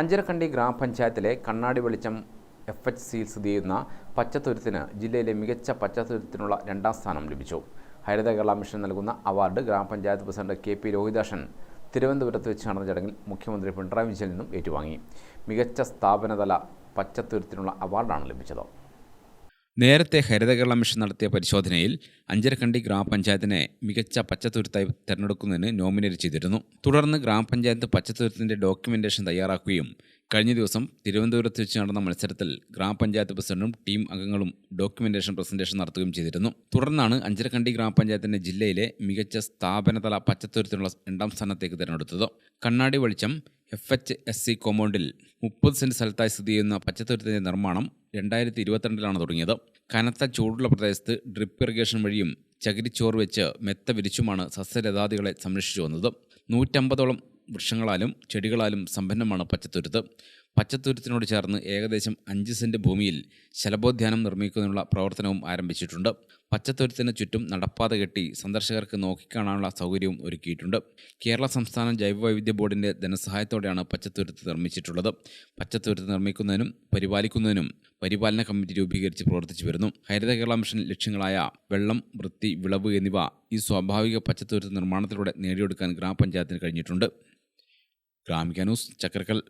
അഞ്ചരക്കണ്ടി ഗ്രാമപഞ്ചായത്തിലെ കണ്ണാടി വെളിച്ചം എഫ് എച്ച് സിയിൽ സ്ഥിതി ചെയ്യുന്ന പച്ചത്തുരുത്തിന് ജില്ലയിലെ മികച്ച പച്ചത്തുരുത്തിനുള്ള രണ്ടാം സ്ഥാനം ലഭിച്ചു. ഹരിത കേരള മിഷൻ നൽകുന്ന അവാർഡ് ഗ്രാമപഞ്ചായത്ത് പ്രസിഡന്റ് കെ പി രോഹിതാഷൻ തിരുവനന്തപുരത്ത് വെച്ച് നടന്ന ചടങ്ങിൽ മുഖ്യമന്ത്രി പിണറായി വിജയനിൽ നിന്നും ഏറ്റുവാങ്ങി. മികച്ച സ്ഥാപനതല പച്ചത്തുരുത്തിനുള്ള അവാർഡാണ് ലഭിച്ചത്. നേരത്തെ ഹരിതകേരള മിഷൻ നടത്തിയ പരിശോധനയിൽ അഞ്ചരക്കണ്ടി ഗ്രാമപഞ്ചായത്തിനെ മികച്ച പച്ചത്തുരുത്തായി തിരഞ്ഞെടുക്കുന്നതിന് നോമിനേറ്റ് ചെയ്തിരുന്നു. തുടർന്ന് ഗ്രാമപഞ്ചായത്ത് പച്ചത്തുരുത്തിന്റെ ഡോക്യുമെന്റേഷൻ തയ്യാറാക്കുകയും കഴിഞ്ഞ ദിവസം തിരുവനന്തപുരത്ത് വെച്ച് നടന്ന മത്സരത്തിൽ ഗ്രാമപഞ്ചായത്ത് പ്രസിഡന്റും ടീം അംഗങ്ങളും ഡോക്യുമെന്റേഷൻ പ്രസന്റേഷൻ നടത്തുകയും ചെയ്തിരുന്നു. തുടർന്നാണ് അഞ്ചരക്കണ്ടി ഗ്രാമപഞ്ചായത്തിന്റെ ജില്ലയിലെ മികച്ച സ്ഥാപനതല പച്ചത്തുരുത്തിനുള്ള രണ്ടാം സ്ഥാനത്തേക്ക് തിരഞ്ഞെടുത്തത്. കണ്ണാടി വെളിച്ചം എഫ് എച്ച് എസ് സി കോമ്പൗണ്ടിൽ മുപ്പത് സെന്റ് സ്ഥലത്തായി സ്ഥിതി ചെയ്യുന്ന പച്ചത്തുരുത്തിന്റെ നിർമ്മാണം രണ്ടായിരത്തി ഇരുപത്തിരണ്ടിലാണ് തുടങ്ങിയത്. കനത്ത ചൂടുള്ള പ്രദേശത്ത് ഡ്രിപ്പ് ഇറിഗേഷൻ വഴിയും ചകിരിച്ചോറ് വെച്ച് മെത്ത വിരിച്ചുമാണ് സസ്യലതാദികളെ സംരക്ഷിച്ചു വന്നത്. നൂറ്റമ്പതോളം വൃക്ഷങ്ങളാലും ചെടികളാലും സമ്പന്നമാണ് പച്ചത്തുരുത്ത്. പച്ചത്തുരുത്തിനോട് ചേർന്ന് ഏകദേശം അഞ്ച് സെന്റ് ഭൂമിയിൽ ശലഭോദ്യാനം നിർമ്മിക്കുന്നതിനുള്ള പ്രവർത്തനവും ആരംഭിച്ചിട്ടുണ്ട്. പച്ചത്തുരുത്തിന് ചുറ്റും നടപ്പാത കെട്ടി സന്ദർശകർക്ക് നോക്കിക്കാണാനുള്ള സൗകര്യവും ഒരുക്കിയിട്ടുണ്ട്. കേരള സംസ്ഥാന ജൈവവൈവിധ്യ ബോർഡിന്റെ ധനസഹായത്തോടെയാണ് പച്ചത്തുരുത്ത് നിർമ്മിച്ചിട്ടുള്ളത്. പച്ചത്തുരുത്ത് നിർമ്മിക്കുന്നതിനും പരിപാലിക്കുന്നതിനും പരിപാലന കമ്മിറ്റി രൂപീകരിച്ച് പ്രവർത്തിച്ചു വരുന്നു. ഹരിത കേരള മിഷൻ ലക്ഷ്യങ്ങളായ വെള്ളം വൃത്തി വിളവ് എന്നിവ ഈ സ്വാഭാവിക പച്ചത്തുരുത്ത് നിർമ്മാണത്തിലൂടെ നേടിയെടുക്കാൻ ഗ്രാമപഞ്ചായത്തിന് കഴിഞ്ഞിട്ടുണ്ട്. ഗ്രാമിക ന്യൂസ് ചക്കരക്കൽ